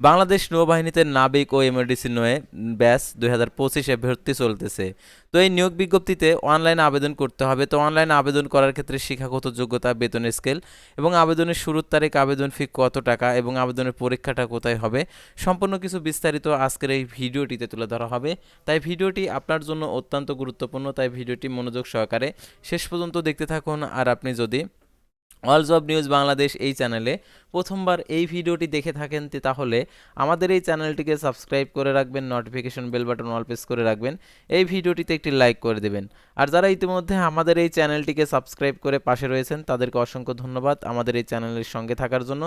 বাংলাদেশ নৌবাহিনীতে নাবিক ও এমআরডিসি নয়ে ব্যাস দুই হাজার পঁচিশে ভর্তি চলতেছে। তো এই নিয়োগ বিজ্ঞপ্তিতে অনলাইন আবেদন করতে হবে। তো অনলাইন আবেদন করার ক্ষেত্রে শিক্ষাগত যোগ্যতা, বেতনের স্কেল এবং আবেদনের শুরুর তারিখ, আবেদন ফি কত টাকা এবং আবেদনের পরীক্ষাটা কোথায় হবে সম্পূর্ণ কিছু বিস্তারিত আজকের এই ভিডিওটিতে তুলে ধরা হবে। তাই ভিডিওটি আপনার জন্য অত্যন্ত গুরুত্বপূর্ণ। তাই ভিডিওটি মনোযোগ সহকারে শেষ পর্যন্ত দেখতে থাকুন। আর আপনি যদি অল জব নিউজ বাংলাদেশ এই চ্যানেলে প্রথমবার এই ভিডিওটি দেখে থাকেন তাহলে আমাদের এই চ্যানেলটিকে সাবস্ক্রাইব করে রাখবেন notification bell button all press করে রাখবেন, এই ভিডিওটিতে একটি লাইক করে দেবেন। আর যারা ইতিমধ্যে আমাদের এই চ্যানেলটিকে সাবস্ক্রাইব করে পাশে রয়েছেন, তাদেরকে অসংখ্য ধন্যবাদ আমাদের এই চ্যানেলের সঙ্গে থাকার জন্য।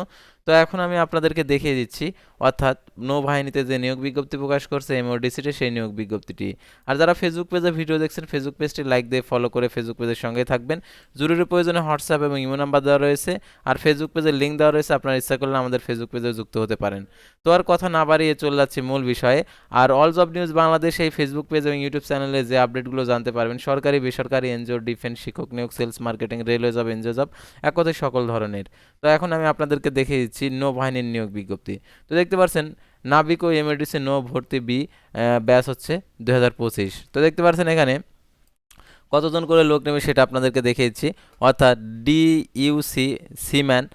তো এখন আমি আপনাদেরকে দেখিয়ে দিচ্ছি, অর্থাৎ নৌবাহিনীতে যে নিয়োগ বিজ্ঞপ্তি প্রকাশ করছে এমওডিসিতে সেই নিয়োগ বিজ্ঞপ্তিটি। আর যারা ফেসবুক পেজে ভিডিও দেখছেন ফেসবুক পেজটি লাইক দিয়ে ফলো করে ফেসবুক পেজের সঙ্গে থাকবেন। জরুরি প্রয়োজনে হোয়াটসঅ্যাপ এবং ইমো নাম্বার দেওয়া রয়েছে আর ফেসবুক পেজের লিঙ্ক দেওয়া রয়েছে। আপনারা ইচ্ছা করলে আমাদের ফেসবুক পেজে যুক্ত হতে পারেন। তো আর কথা না বাড়িয়ে চলে যাচ্ছি মূল বিষয়ে। আর অল জব নিউজ বাংলাদেশ এই ফেসবুক পেজ এবং ইউটিউব চ্যানেলে যে আপডেটগুলো জানতে পারবেন, সরকারি, বেসরকারি এনজিও ডিফেন্স শিক্ষক নিয়োগ sales marketing railway job NGO job এক কথায় সকল ধরনের। তো এখন আমি আপনাদেরকে দেখিয়ে দিচ্ছি নৌবাহিনীর নিয়োগ বিজ্ঞপ্তি। তো দেখতে পাচ্ছেন নাবিক ও এমএডিসি নৌ ভর্তি বি ব্যাস হচ্ছে দু হাজার পঁচিশ। তো দেখতে পাচ্ছেন এখানে কতজন করে লোক নেবে সেটা আপনাদেরকে দেখিয়েছি। অর্থাৎ ডিইউসি সিম্যান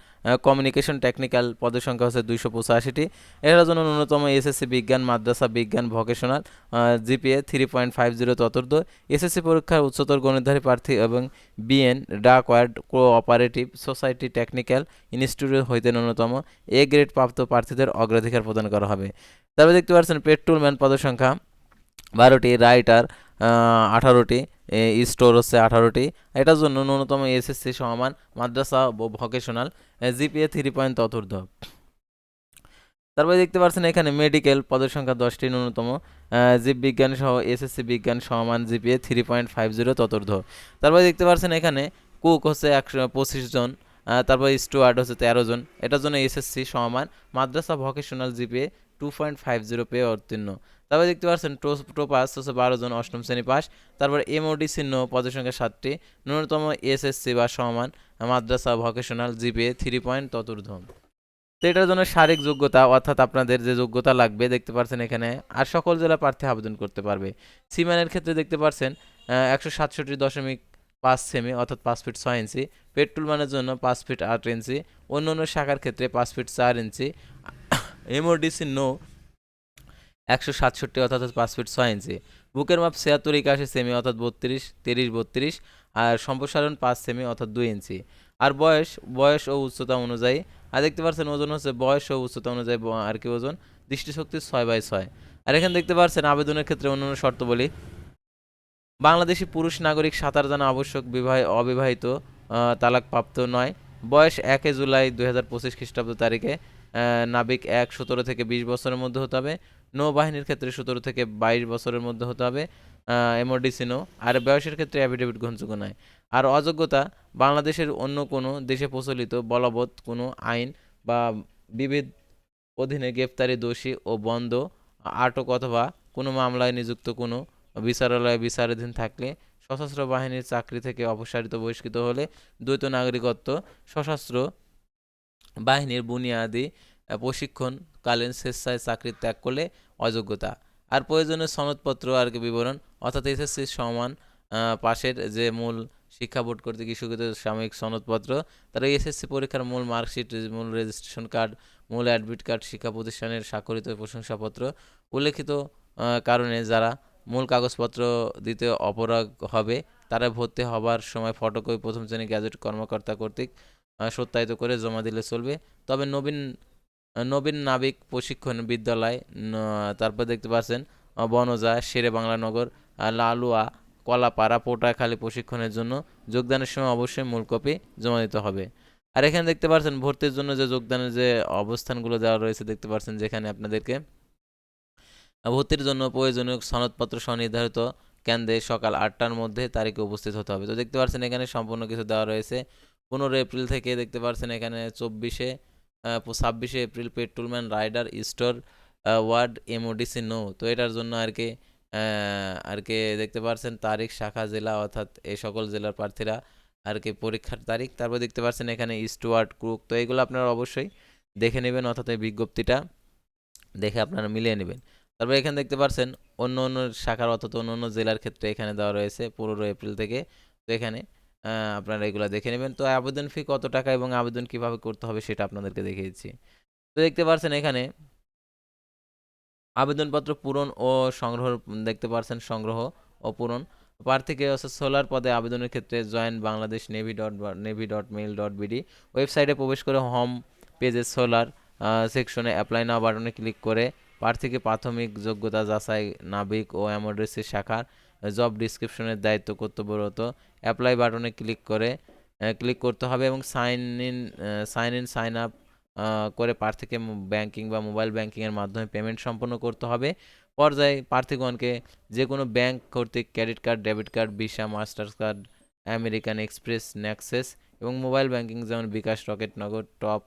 কমিউনিকেশন টেকনিক্যাল পদের সংখ্যা হচ্ছে দুইশো পঁচাশিটি। এটার জন্য ন্যূনতম এসএসসি বিজ্ঞান, মাদ্রাসা বিজ্ঞান, vocational GPA three point five zero চতুর্থ এসএসসি পরীক্ষার উচ্চতর গণিতধারী প্রার্থী এবং BN dockyard cooperative society technical institute হইতে ন্যূনতম এ গ্রেড প্রাপ্ত প্রার্থীদের অগ্রাধিকার প্রদান করা হবে। তারপরে দেখতে পাচ্ছেন পেট্রোলম্যান পদের সংখ্যা বারোটি রাইটার আঠারোটি স্টোর হচ্ছে আঠারোটি। এটার জন্য ন্যূনতম এসএসসি সমান মাদ্রাসা ভোকেশনাল জিপিএ থ্রি পয়েন্ট চতুর্থ। তারপরে দেখতে পাচ্ছেন এখানে মেডিকেল পদের সংখ্যা দশটি, ন্যূনতম জীববিজ্ঞান সহ এসএসসি বিজ্ঞান সমান GPA three point five zero চতুর্থ। তারপরে দেখতে পাচ্ছেন এখানে কুক হচ্ছে একশো পঁচিশ জন তারপর স্টুয়ার্ড হচ্ছে তেরো জন। এটার জন্য এসএসসি সমান মাদ্রাসা vocational GPA two point five zero পেয়ে উত্তীর্ণ তারপরে দেখতে পাচ্ছেন টোপাস হচ্ছে বারো জন অষ্টম শ্রেণি পাস। তারপর এমওডিসি নো পদের সংখ্যা সাতটি। ন্যূনতম এসএসসি বা সমান, মাদ্রাসা ভোকেশনাল জিপিএ থ্রি পয়েন্ট চতুর্ধ। তো এটার জন্য শারীরিক যোগ্যতা অর্থাৎ আপনাদের যে যোগ্যতা লাগবে, দেখতে পাচ্ছেন এখানে, আর সকল জেলা প্রার্থী আবেদন করতে পারবে। সিম্যানের ক্ষেত্রে দেখতে পাচ্ছেন একশো সাতষট্টি দশমিক পাঁচ সেমি অর্থাৎ পাঁচ ফিট ছয় ইঞ্চি পেট্রোল মানের জন্য পাঁচ ফিট আট ইঞ্চি অন্য অন্য শাখার ক্ষেত্রে পাঁচ ফিট চার ইঞ্চি এমওডিসি নো একশো সাতষট্টি অর্থাৎ পাঁচ ফিট ছয় ইঞ্চি। বুকের মাপ ছিয়াত্তর, একাশি সেমি অর্থাৎ বত্রিশ, তিরিশ, বত্রিশ। আর সম্প্রসারণ পাঁচ সেমি অর্থাৎ দুই ইঞ্চি। আর বয়স বয়স ও উচ্চতা অনুযায়ী, আর দেখতে পাচ্ছেন ওজন হচ্ছে বয়স ও উচ্চতা অনুযায়ী আর কি ওজন? দৃষ্টিশক্তি ছয় বাই ছয়। আর এখানে দেখতে পাচ্ছেন আবেদনের ক্ষেত্রে অন্যান্য শর্ত বলি। বাংলাদেশি পুরুষ নাগরিক সাঁতার জানা আবশ্যক, বিবাহ, অবিবাহিত তালাকপ্রাপ্ত নয়। বয়স একে জুলাই দুই হাজার পঁচিশ খ্রিস্টাব্দ তারিখে নাবিক এক সতেরো থেকে বিশ বছরের মধ্যে হতে হবে। নৌবাহিনীর ক্ষেত্রে সতেরো থেকে বাইশ বছরের মধ্যে হতে হবে। MODC no. আর বয়সের ক্ষেত্রে অ্যাফিডেভিট গ্রহণযোগ্য নয়। আর অযোগ্যতা, বাংলাদেশের অন্য কোনো দেশে প্রচলিত বলবৎ কোনো আইন বা বিবিধ অধীনে গ্রেপ্তারি দোষী ও বন্ধ, আটক অথবা কোনো মামলায় নিযুক্ত কোনো বিচারালয়ে বিচারাধীন থাকলে সশস্ত্র বাহিনীর চাকরি থেকে অপসারিত বহিষ্কৃত হলে দ্বৈত নাগরিকত্ব, সশস্ত্র বাহিনীর বুনিয়াদি প্রশিক্ষণকালীন স্বেচ্ছায় চাকরি ত্যাগ করলে অযোগ্যতা। আর প্রয়োজনীয় সনদপত্র আর কি বিবরণ, অর্থাৎ এসএসসি সমান পাশের যে মূল শিক্ষা বোর্ড কর্তৃক ইস্যুকৃত সাময়িক সনদপত্র, তারা এসএসসি পরীক্ষার মূল মার্কশিট, মূল রেজিস্ট্রেশন কার্ড মূল অ্যাডমিট কার্ড শিক্ষা প্রতিষ্ঠানের স্বাক্ষরিত প্রশংসাপত্র, উল্লেখিত কারণে যারা মূল কাগজপত্র দিতে অপরাগ হবে, তারা ভর্তি হবার সময় ফটোকপি প্রথম শ্রেণি গ্যাজেট কর্মকর্তা কর্তৃক সত্যায়িত করে জমা দিলে চলবে। তবে নবীন নবীন নাবিক প্রশিক্ষণ বিদ্যালয় তারপর দেখতে পাচ্ছেন বনজা, শেরে বাংলানগর লালুয়া, কলাপাড়া, পোটাখালী প্রশিক্ষণের জন্য যোগদানের সময় অবশ্যই মূল কপি জমা দিতে হবে। আর এখানে দেখতে পাচ্ছেন, ভর্তির জন্য যে যোগদানের যে অবস্থানগুলো দেওয়া রয়েছে, দেখতে পাচ্ছেন যেখানে আপনাদেরকে ভর্তির জন্য প্রয়োজনীয় সনদপত্র স্বনির্ধারিত কেন্দ্রে সকাল আটটার মধ্যে তারিখে উপস্থিত হতে হবে। তো দেখতে পাচ্ছেন এখানে সম্পূর্ণ কিছু দেওয়া রয়েছে। পনেরো এপ্রিল থেকে দেখতে পাচ্ছেন এখানে চব্বিশে ছাব্বিশে April patrolman rider store ward MODC no তো এটার জন্য আর কি আর কি দেখতে পাচ্ছেন তারিখ, শাখা, জেলা অর্থাৎ এই সকল জেলার প্রার্থীরা আর কি পরীক্ষার তারিখ। তারপর দেখতে পাচ্ছেন এখানে স্টুয়ার্ট ক্রুক। তো এগুলো আপনারা অবশ্যই দেখে নেবেন অর্থাৎ এই বিজ্ঞপ্তিটা দেখে আপনারা মিলিয়ে নেবেন। তারপর এখানে দেখতে পাচ্ছেন অন্য অন্য শাখার অর্থাৎ অন্য অন্য জেলার ক্ষেত্রে এখানে দেওয়া রয়েছে পনেরো এপ্রিল থেকে। তো এখানে আপনারা এগুলো দেখে নেবেন। তো আবেদন ফি কত টাকা এবং আবেদন কীভাবে করতে হবে সেটা আপনাদেরকে দেখিয়ে দিচ্ছি তো দেখতে পাচ্ছেন এখানে আবেদনপত্র পূরণ ও সংগ্রহ, দেখতে পাচ্ছেন সংগ্রহ ও পূরণ। প্রার্থীকে হচ্ছে সোলার পদে আবেদনের ক্ষেত্রে join Bangladesh navy dot navy dot mail dot BD ওয়েবসাইটে প্রবেশ করে হোম পেজে সোলার সেকশনে অ্যাপ্লাই নাও বাটনে ক্লিক করে প্রার্থীকে প্রাথমিক যোগ্যতা যাচাই, নাবিক ও এমার্জেন্সি শাখার জব ডিসক্রিপশনের দায়িত্ব কর্তব্যরত। অ্যাপ্লাই বাটনে ক্লিক করে ক্লিক করতে হবে এবং sign in sign in sign up করে প্রার্থীকে ব্যাংকিং বা মোবাইল ব্যাংকিংয়ের মাধ্যমে পেমেন্ট সম্পন্ন করতে হবে। পর্যায়ে প্রার্থীগণকে যে কোনো ব্যাংক কর্তৃক credit card debit card Visa Mastercard American Express Nexus এবং মোবাইল ব্যাংকিং যেমন বিকাশ রকেট নগদ টপ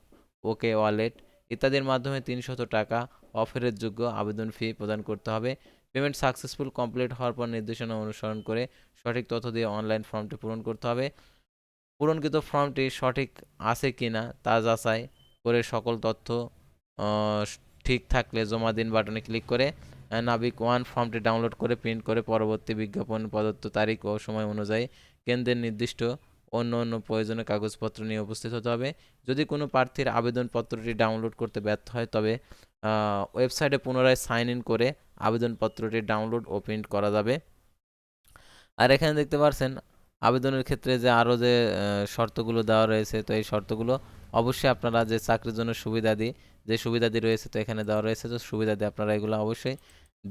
ওকে ওয়ালেট ইত্যাদির মাধ্যমে তিনশত টাকা অফারের যোগ্য আবেদন ফি প্রদান করতে হবে। পেমেন্ট সাকসেসফুল কমপ্লিট হওয়ার পর নির্দেশনা অনুসরণ করে সঠিক তথ্য দিয়ে অনলাইন ফর্মটি পূরণ করতে হবে। পূরণকৃত ফর্মটি সঠিক আছে কিনা তা যাচাই করে সকল তথ্য ঠিক থাকলে জমা দিন বাটনে ক্লিক করে নাবিক ওয়ান ফর্মটি ডাউনলোড করে প্রিন্ট করে পরবর্তী বিজ্ঞাপন, প্রদত্ত তারিখ ও সময় অনুযায়ী কেন্দ্রের নির্দিষ্ট অন্য অন্য প্রয়োজনীয় কাগজপত্র নিয়ে উপস্থিত হতে হবে। যদি কোনো প্রার্থীর আবেদনপত্রটি ডাউনলোড করতে ব্যর্থ হয়, তবে ওয়েবসাইটে পুনরায় সাইন ইন করে আবেদনপত্রটি ডাউনলোড ও প্রিন্ট করা যাবে। আর এখানে দেখতে পাচ্ছেন আবেদনের ক্ষেত্রে যে আরও যে শর্তগুলো দেওয়া রয়েছে, তো এই শর্তগুলো অবশ্যই আপনারা যে চাকরির জন্য সুবিধাদি যে সুবিধাদি রয়েছে, তো এখানে দেওয়া রয়েছে, তো সুবিধা সুবিধাদি আপনারা এগুলো অবশ্যই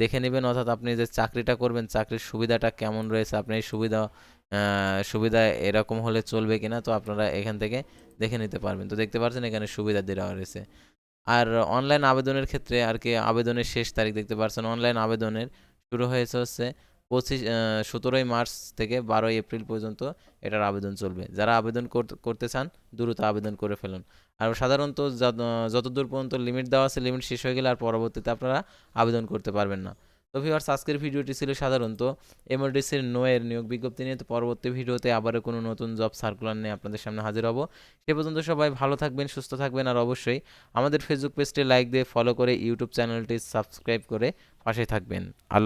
দেখে নেবেন, অর্থাৎ আপনি যে চাকরিটা করবেন, চাকরির সুবিধাটা কেমন রয়েছে, আপনি সুবিধা সুবিধা এরকম হলে চলবে কিনা, তো আপনারা এখান থেকে দেখে নিতে পারবেন। তো দেখতে পাচ্ছেন এখানে সুবিধা দেওয়া রয়েছে। আর অনলাইন আবেদনের ক্ষেত্রে আর কি আবেদনের শেষ তারিখ দেখতে পাচ্ছেন। অনলাইন আবেদনের শুরু হয়েছে হচ্ছে পঁচিশ সতেরোই মার্চ থেকে বারোই এপ্রিল পর্যন্ত এটার আবেদন চলবে। যারা আবেদন করতে- চান, দ্রুত আবেদন করে ফেলুন। আর সাধারণত যত- যতদূর পর্যন্ত লিমিট দেওয়া আছে লিমিট শেষ হয়ে গেলে আর পরবর্তীতে আপনারা আবেদন করতে পারবেন না। তো ভিউয়ার্স আজকের ভিডিওটি ছিল সাধারণত এমার্জেন্সির নোয়ের নিয়োগ বিজ্ঞপ্তি নিয়ে। তো পরবর্তী ভিডিওতে আবারও কোনো নতুন জব সার্কুলার নিয়ে আপনাদের সামনে হাজির হব। সে পর্যন্ত সবাই ভালো থাকবেন, সুস্থ থাকবেন। আর অবশ্যই আমাদের ফেসবুক পেজটি লাইক দিয়ে ফলো করে ইউটিউব চ্যানেলটি সাবস্ক্রাইব করে পাশে থাকবেন। আল্লাহ